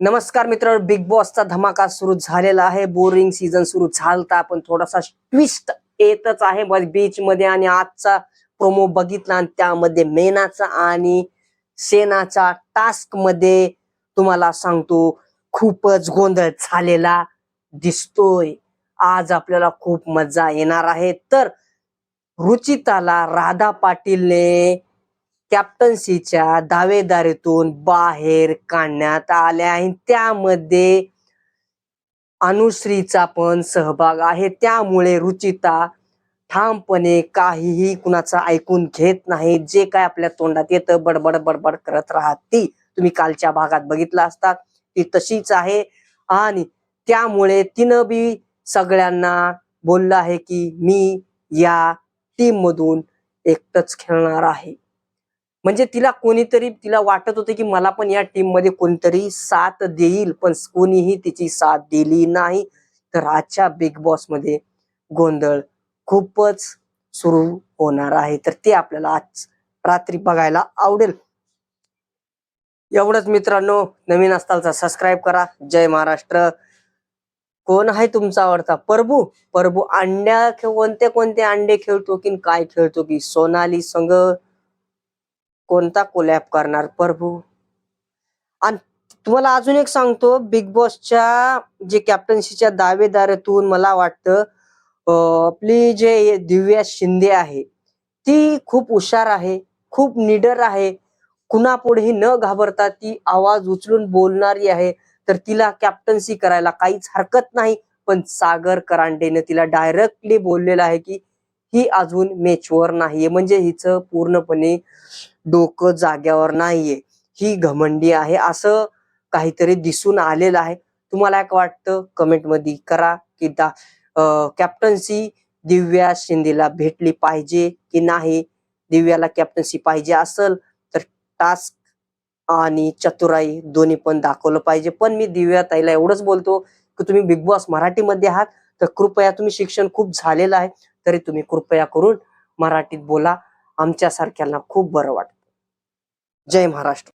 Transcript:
नमस्कार मित्र बिग बॉसचा धमाका सुरू झालेला आहे. बोरिंग सीझन सुरू झालता पण थोडासा ट्विस्ट येतच आहे. बीच मध्ये आणि आजचा प्रोमो बघितला आणि त्यामध्ये मेनाचा आणि सेनाचा टास्कमध्ये तुम्हाला सांगतो खूपच गोंधळ झालेला दिसतोय. आज आपल्याला खूप मजा येणार आहे. तर रुचिताला राधा पाटीलने कॅप्टन्सीच्या दावेदारीतून बाहेर काढण्यात आले आहे त्यामध्ये अनुश्रीचा पण सहभाग आहे. त्यामुळे रुचिता ठामपणे काहीही कुणाचं ऐकून घेत नाही. जे काय आपल्या तोंडात येतं बडबड बडबड करत राहती. तुम्ही कालच्या भागात बघितलं असतात ती तशीच आहे. आणि त्यामुळे तिनं बी सगळ्यांना बोललं आहे की मी या टीम मधून एकटच खेळणार आहे. म्हणजे तिला कोणीतरी तिला वाटत होतं की मला पण या टीममध्ये कोणतरी साथ देईल पण कोणीही तिची साथ दिली नाही. तर आजच्या बिग बॉसमध्ये गोंधळ खूपच सुरू होणार आहे. तर ते आपल्याला आज रात्री बघायला आवडेल. एवढंच मित्रांनो नवीन असताल तर सबस्क्राईब करा. जय महाराष्ट्र. कोण आहे तुमचा आवडता? प्रभू प्रभू अंड्या कोणते कोणते अंडे खेळतो की काय खेळतो की सोनाली संघ? कोणता कोलॅप करणार? प्रभू. आणि तुम्हाला अजून एक सांगतो बिग बॉसच्या जे कॅप्टन्सीच्या दावेदारातून मला वाटतं आपली जे दिव्या शिंदे आहे ती खूप हुशार आहे खूप निडर आहे. कुणापुढेही न घाबरता ती आवाज उचलून बोलणारी आहे. तर तिला कॅप्टन्सी करायला काहीच हरकत नाही. पण सागर करांडेने तिला डायरेक्टली बोललेलं आहे की ही अजून मेचवर नाहीये. म्हणजे हिचं पूर्णपणे डोकं जाग्यावर नाहीये. ही घमंडी आहे. असं काहीतरी दिसून आलेलं आहे. तुम्हाला एक वाटतं? कमेंटमध्ये करा. की दा कॅप्टन्सी दिव्या शिंदेला भेटली पाहिजे की नाही? दिव्याला कॅप्टन्सी पाहिजे असेल तर टास्क आणि चतुराई दोन्ही पण दाखवलं पाहिजे. पण मी दिव्या ताईला एवढंच बोलतो की तुम्ही बिग बॉस मराठीमध्ये आहात तर कृपया तुम्ही शिक्षण खूप झालेलं आहे तरी तुम्ही कृपया करून मराठीत बोला. आमच्यासारख्यांना खूप बरं वाटतं. जय महाराष्ट्र.